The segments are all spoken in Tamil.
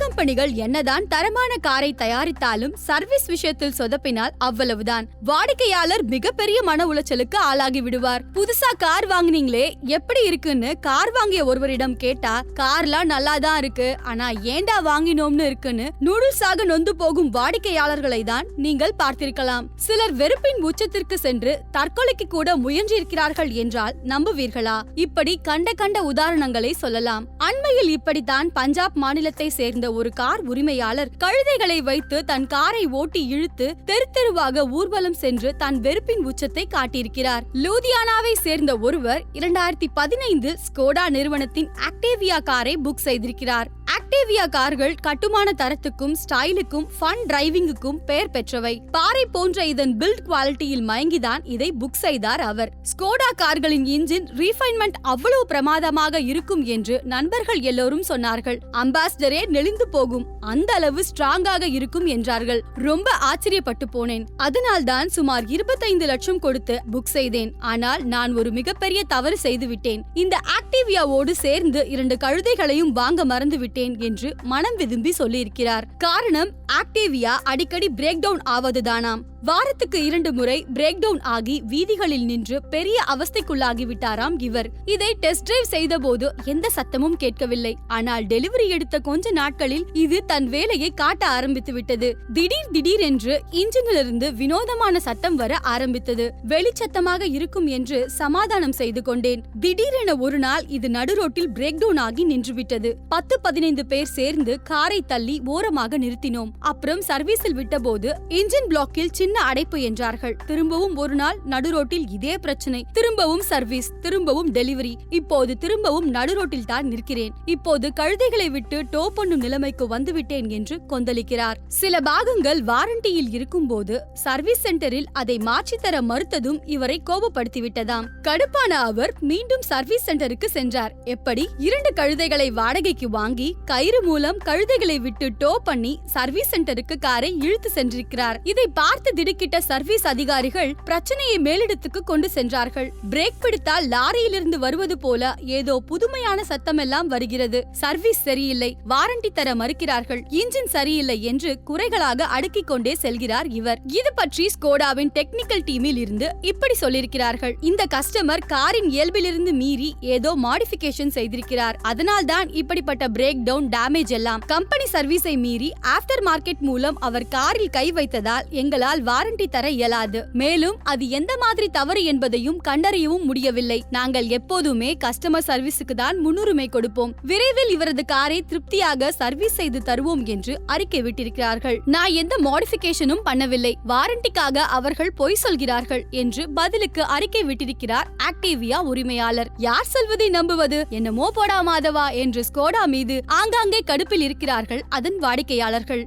கம்பெனிகள் என்னதான் தரமான காரை தயாரித்தாலும் சர்வீஸ் விஷயத்தில் சொதப்பினால் அவ்வளவுதான். வாடிக்கையாளர் மிகப்பெரிய மன உளைச்சலுக்கு ஆளாகி விடுவார். புதுசா கார் வாங்குனீங்களே எப்படி இருக்குன்னு கார் வாங்கிய ஒருவரிடம் கேட்டா கார்லாம் நல்லா தான் இருக்கு ஆனா ஏண்டா வாங்கினோம்னு இருக்குன்னு நூடுல்ஸாக நொந்து போகும் வாடிக்கையாளர்களை தான் நீங்கள் பார்த்திருக்கலாம். சிலர் வெறுப்பின் உச்சத்திற்கு சென்று தற்கொலைக்கு கூட முயன்றிருக்கிறார்கள் என்றால் நம்புவீர்களா? இப்படி கண்ட கண்ட உதாரணங்களை சொல்லலாம். அண்மையில் இப்படித்தான் பஞ்சாப் மாநிலத்தை சேர்ந்த ஒரு கார் உரிமையாளர் கழுதைகளை வைத்து தன் காரை ஓட்டி இழுத்து தெரு தெருவாக ஊர்வலம் சென்று தன் வெறுப்பின் உச்சத்தை காட்டியிருக்கிறார். லூதியானாவை சேர்ந்த ஒருவர் இரண்டாயிரத்தி பதினைந்து ஸ்கோடா நிறுவனத்தின் ஆக்டேவியா காரை புக் செய்திருக்கிறார். ஆக்டேவியா கார்கள் கட்டுமான தரத்துக்கும் ஸ்டைலுக்கும் ஃபன் டிரைவிங்குக்கும் பெயர் பெற்றவை. பாறை போன்ற இதன் பில்ட் குவாலிட்டியில் மயங்கிதான் இதை புக் செய்தார் அவர். ஸ்கோடா கார்களின் இன்ஜின் ரீஃபைன்மெண்ட் அவ்வளவு பிரமாதமாக இருக்கும் என்று நண்பர்கள் எல்லோரும் சொன்னார்கள். அம்பாசிடரே நெளிந்து போகும் அந்த அளவு ஸ்ட்ராங்காக இருக்கும் என்றார்கள். ரொம்ப ஆச்சரியப்பட்டு போனேன். அதனால்தான் சுமார் இருபத்தைந்து லட்சம் கொடுத்து புக் செய்தேன். ஆனால் நான் ஒரு மிகப்பெரிய தவறு செய்துவிட்டேன். இந்த ஆக்டிவியாவோடு சேர்ந்து இரண்டு கழுதைகளையும் வாங்க மறந்துவிட்டேன். என்று மனம் விரும்பி சொல்லியிருக்கிறார். காரணம் ஆக்டேவியா அடிக்கடி பிரேக் டவுன் ஆவதுதானாம். வாரத்துக்கு இரண்டு முறை பிரேக் டவுன் ஆகி வீதிகளில் நின்று பெரிய அவஸ்தைக்குள்ளாகி விட்டாராம் இவர். இதை டெஸ்ட் டிரைவ் செய்தபோது எந்த சத்தமும் கேட்கவில்லை. ஆனால் டெலிவரி எடுத்த கொஞ்ச நாட்களில் இது தன் வேலையை காட்ட ஆரம்பித்து விட்டது திடீர் திடீர் என்று இன்ஜினிலிருந்து வினோதமான சத்தம் வர ஆரம்பித்தது. வெளிச்சத்தமாக இருக்கும் என்று சமாதானம் செய்து கொண்டேன். திடீரென ஒரு நாள் இது நடுரோட்டில் பிரேக் டவுன் ஆகி நின்றுவிட்டது. பத்து பதினைந்து பேர் சேர்ந்து காரை தள்ளி ஓரமாக நிறுத்தினோம். அப்புறம் சர்வீஸில் விட்டபோது இன்ஜின் பிளாக்கில் சின்ன அடைப்பு என்றார்கள். திரும்பவும் ஒரு நாள் நடுரோட்டில் இதே பிரச்சனை. திரும்பவும் சர்வீஸ் திரும்பவும் டெலிவரி. இப்போது திரும்பவும் நடுரோட்டில் தான் நிற்கிறேன். இப்போது கழுதைகளை விட்டு டோ பண்ணும் நிலைமைக்கு வந்துவிட்டேன் என்று கொந்தளிக்கிறார். சில பாகங்கள் வாரண்டியில் இருக்கும்போது சர்வீஸ் சென்டரில் அதை மாற்றித்தர மறுத்ததும் இவரை கோபப்படுத்திவிட்டதாம். கடுப்பான அவர் மீண்டும் சர்வீஸ் சென்டருக்கு சென்றார். எப்படி? இரண்டு கழுதைகளை வாடகைக்கு வாங்கி கயிறு மூலம் கழுதைகளை விட்டு டோ பண்ணி சர்வீஸ் சென்டருக்கு காரை இழுத்து சென்றிருக்கிறார். இதை பார்த்து திடுக்கிட்ட சர்வீஸ் அதிகாரிகள் பிரச்சனையை மேலிடத்துக்கு கொண்டு சென்றார்கள். பிரேக் பிடித்தால் லாரியிலிருந்து வருவது போல ஏதோ புதுமையான சத்தமெல்லாம் வருகிறது. சர்வீஸ் சரியில்லை வாரண்டி தர மறுக்கிறார்கள். இன்ஜின் சரியில்லை என்று குறைகளாக அடுக்கிக் கொண்டே செல்கிறார் இவர். இது பற்றி ஸ்கோடாவின் டெக்னிக்கல் டீமில் இருந்து இப்படி சொல்லியிருக்கிறார்கள். இந்த கஸ்டமர் காரின் இயல்பிலிருந்து மீறி ஏதோ மாடிபிகேஷன் செய்திருக்கிறார். அதனால்தான் இப்படிப்பட்ட பிரேக் டவுன் டேமேஜ் எல்லாம் கம்பெனி சர்வீஸை மீறி ஆஃப்டர் மார்க்கெட் மூலம் அவர் காரில் கை வைத்ததால் எங்களால் வாரண்டி தர இயலாது. மேலும் அது எந்த மாதிரி தவறு என்பதையும் கண்டறியவும் முடியவில்லை. நாங்கள் எப்போதுமே கஸ்டமர் சர்வீஸுக்கு தான் முன்னுரிமை கொடுப்போம். விரைவில் இவரது காரை திருப்தியாக சர்வீஸ் செய்து தருவோம் என்று அறிக்கை விட்டிருக்கிறார்கள். நான் எந்த மாடிஃபிகேஷனும் பண்ணவில்லை. வாரண்டிக்காக அவர்கள் பொய் சொல்கிறார்கள் என்று பதிலுக்கு அறிக்கை விட்டிருக்கிறார் ஆக்டிவியா உரிமையாளர். யார் சொல்வதை நம்புவது? என்னமோ போடா மாதவா என்று ஸ்கோடா மீது ஆங்காங்கே கடுப்பில் இருக்கிறார்கள் அதன் வாடிக்கையாளர்கள்.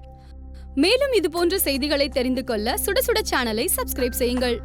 மேலும் இது போன்ற செய்திகளை தெரிந்து கொள்ள சுட சுட சேனலை சப்ஸ்கிரைப் செய்யுங்கள்.